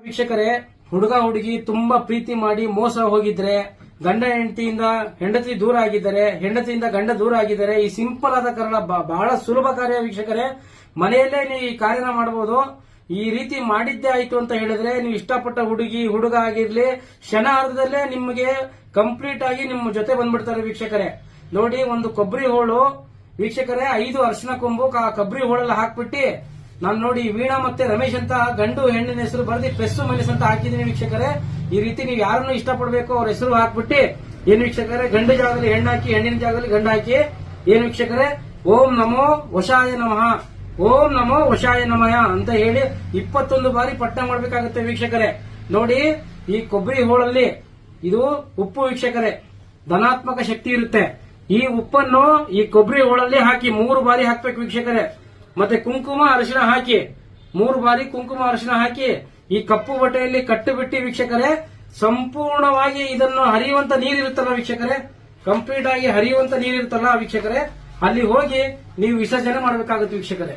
ವೀಕ್ಷಕರೇ, ಹುಡುಗ ಹುಡುಗಿ ತುಂಬಾ ಪ್ರೀತಿ ಮಾಡಿ ಮೋಸ ಹೋಗಿದ್ರೆ, ಗಂಡ ಹೆಂಡತಿಯಿಂದ ಹೆಂಡತಿ ದೂರ ಆಗಿದ್ದಾರೆ, ಹೆಂಡತಿಯಿಂದ ಗಂಡ ದೂರ ಆಗಿದ್ದಾರೆ, ಈ ಸಿಂಪಲ್ ಆದ ಕಾರಣ ಬಹಳ ಸುಲಭ ಕಾರ್ಯ ವೀಕ್ಷಕರೇ. ಮನೆಯಲ್ಲೇ ನೀವು ಈ ಕಾರ್ಯನ ಮಾಡಬಹುದು ಈ ರೀತಿ ಮಾಡಿದ್ದೇ ಆಯ್ತು ಅಂತ ಹೇಳಿದ್ರೆ ನೀವು ಇಷ್ಟಪಟ್ಟ ಹುಡುಗಿ, ಹುಡುಗ ಆಗಿರ್ಲಿ ಕ್ಷಣಾರ್ಧದಲ್ಲೇ ನಿಮಗೆ ಕಂಪ್ಲೀಟ್ ಆಗಿ ನಿಮ್ಮ ಜೊತೆ ಬಂದ್ಬಿಡ್ತಾರೆ ವೀಕ್ಷಕರೇ. ನೋಡಿ, ಒಂದು ಕೊಬ್ಬರಿ ಹೋಳು. ವೀಕ್ಷಕರೇ, ಐದು ಅರ್ಶನ ಕೊಂಬು ಆ ಕೊಬ್ಬರಿ ಹೋಳೆಲ್ಲ ಹಾಕ್ಬಿಟ್ಟು ನಾನು ನೋಡಿ ವೀಣಾ ಮತ್ತೆ ರಮೇಶ್ ಅಂತ ಗಂಡು ಹೆಣ್ಣಿನ ಹೆಸರು ಬರೆದಿ ಪೆಸ್ಸು ಮನಸ್ ಅಂತ ಹಾಕಿದೀನಿ ವೀಕ್ಷಕರೇ. ಈ ರೀತಿ ನೀವು ಯಾರನ್ನು ಇಷ್ಟಪಡಬೇಕು ಅವ್ರ ಹೆಸರು ಹಾಕ್ಬಿಟ್ಟು ಏನ್ ವೀಕ್ಷಕರೇ, ಗಂಡು ಜಾಗದಲ್ಲಿ ಹೆಣ್ಣು ಹಾಕಿ, ಹೆಣ್ಣಿನ ಜಾಗದಲ್ಲಿ ಗಂಡು ಹಾಕಿ. ಏನ್ ವೀಕ್ಷಕರೇ, ಓಂ ನಮೋ ವಶಾಯ ನಮಃ, ಓಂ ನಮೋ ವಶಾಯ ನಮಯ ಅಂತ ಹೇಳಿ ಇಪ್ಪತ್ತೊಂದು ಬಾರಿ ಪಟ್ಟ ಮಾಡಬೇಕಾಗುತ್ತೆ ವೀಕ್ಷಕರೇ. ನೋಡಿ, ಈ ಕೊಬ್ಬರಿ ಹೋಳಲ್ಲಿ ಇದು ಉಪ್ಪು ವೀಕ್ಷಕರೇ, ಧನಾತ್ಮಕ ಶಕ್ತಿ ಇರುತ್ತೆ. ಈ ಉಪ್ಪನ್ನು ಈ ಕೊಬ್ಬರಿ ಹೋಳಲ್ಲಿ ಹಾಕಿ ಮೂರು ಬಾರಿ ಹಾಕ್ಬೇಕು ವೀಕ್ಷಕರೇ. ಮತ್ತೆ ಕುಂಕುಮ ಅರಿಶಿನ ಹಾಕಿ, ಮೂರು ಬಾರಿ ಕುಂಕುಮ ಅರಿಶಿನ ಹಾಕಿ, ಈ ಕಪ್ಪು ಬಟ್ಟೆಯಲ್ಲಿ ಕಟ್ಟು ಬಿಟ್ಟು ವೀಕ್ಷಕರೇ, ಸಂಪೂರ್ಣವಾಗಿ ಇದನ್ನು ಹರಿಯುವಂತ ನೀರಿರುತ್ತಲ್ಲ ವೀಕ್ಷಕರೇ? ಕಂಪ್ಲೀಟ್ ಆಗಿ ಹರಿಯುವಂತ ನೀರಿರುತ್ತಲ್ಲ ವೀಕ್ಷಕರೇ? ಅಲ್ಲಿ ಹೋಗಿ ನೀವು ವಿಸರ್ಜನೆ ಮಾಡಬೇಕಾಗುತ್ತೆ ವೀಕ್ಷಕರೇ.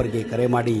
ನಂಬರ್ಗೆ ಕರೆ ಮಾಡಿ.